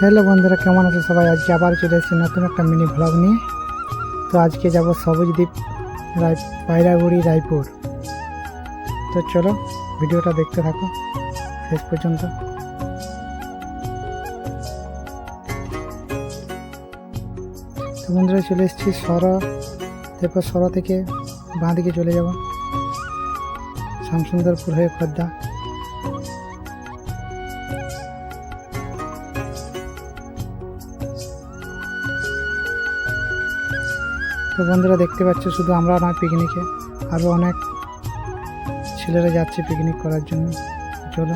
Hello বন্ধুরা, কেমন আছে সবাই? আজকে আবার চলে এসেছি নতুন একটা মিনি ভ্লগ নিয়ে। তো আজকে যাব সবুজদ্বীপ রায় পায়রাগুড়ি, রায়পুর। তো চলো, ভিডিওটা দেখতে থাকো, শেষ পর্যন্ত। তো বন্ধুরা, চলে এসেছি সর তারপর সর থেকে বাঁ দিকে চলে যাব। শ্যামসুন্দরপুর হয়ে খদ্দা তো বন্ধুরা দেখতে পাচ্ছ, শুধু আমরা নয় পিকনিকে আরও অনেক ছেলেরা যাচ্ছে পিকনিক করার জন্য। চলো,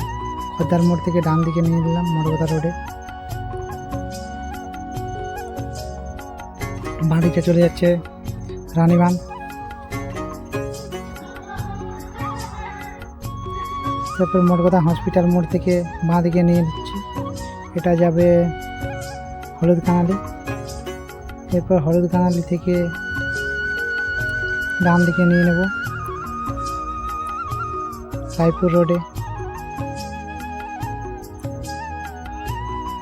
খদ্দার মোড় থেকে ডান দিকে নিয়ে নিলাম মরবদা রোডে বাঁদিকে চলে যাচ্ছে রানীবান তারপর মোড়কদা হসপিটাল মোড় থেকে বাঁ দিকে নিয়ে নিচ্ছি এটা যাবে হলুদ কানালি। এরপর হলুদ কানালি থেকে ডান দিকে নিয়ে নেব। রায়পুর রোডে।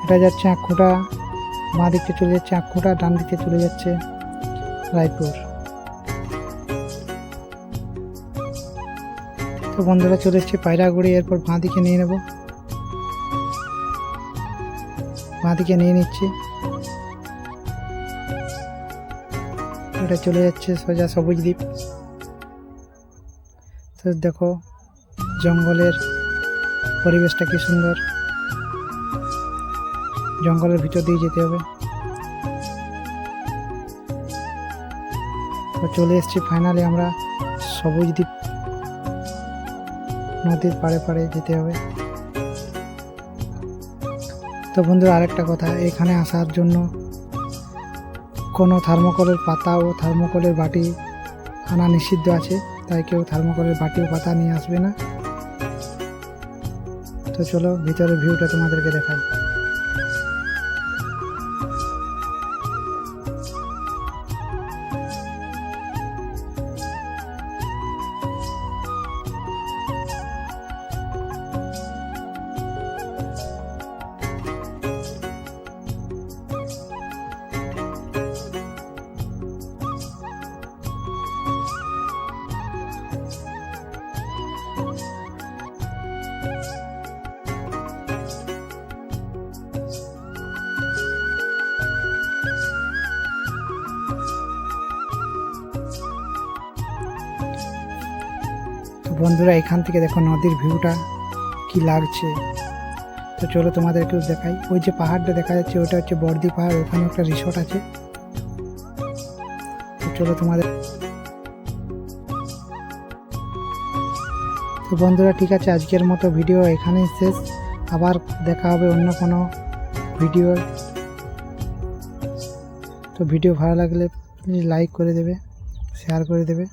এটা যাচ্ছে আঁকুটা বাঁ দিকে চলে যাচ্ছে আঁকুটা ডান দিকে চলে যাচ্ছে রায়পুর। তো বন্ধুরা, চলে এসছে পায়রাগুড়ি এরপর বাঁ দিকে নিয়ে নেব। বাঁ দিকে নিয়ে নিচ্ছি। এটা চলে যাচ্ছে সোজা সবুজ দ্বীপ। তো দেখো, জঙ্গলের পরিবেশটা কি সুন্দর। জঙ্গলের ভিতর দিয়ে যেতে হবে। তো চলে এসেছি ফাইনালি আমরা সবুজ দ্বীপ নদীর পাড়ে পাড়ে যেতে হবে। তো বন্ধুরা, আরেকটা কথা, এখানে আসার জন্য কোনো থার্মোকলের পাতা ও থার্মোকলের বাটি আনা নিষিদ্ধ আছে, তাই কেউ থার্মোকলের বাটি ও পাতা নিয়ে আসবে না। তো চলো ভিতরের ভিউটা তোমাদেরকে দেখাই। বন্ধুরা, এখান থেকে দেখো নদীর ভিউটা কি লাগছে। তো চলো তোমাদেরকেও দেখাই। ওই যে পাহাড়টা দেখা যাচ্ছে, ওটা হচ্ছে বর্দি পাহাড়, ওখানে একটা রিসোর্ট আছে। তো চলো তোমাদের তো বন্ধুরা, ঠিক আছে, আজকের মতো ভিডিও এখানেই শেষ। আবার দেখা হবে অন্য কোনো ভিডিও। তো ভিডিও ভালো লাগলে প্লিজ লাইক করে দেবে শেয়ার করে দেবে।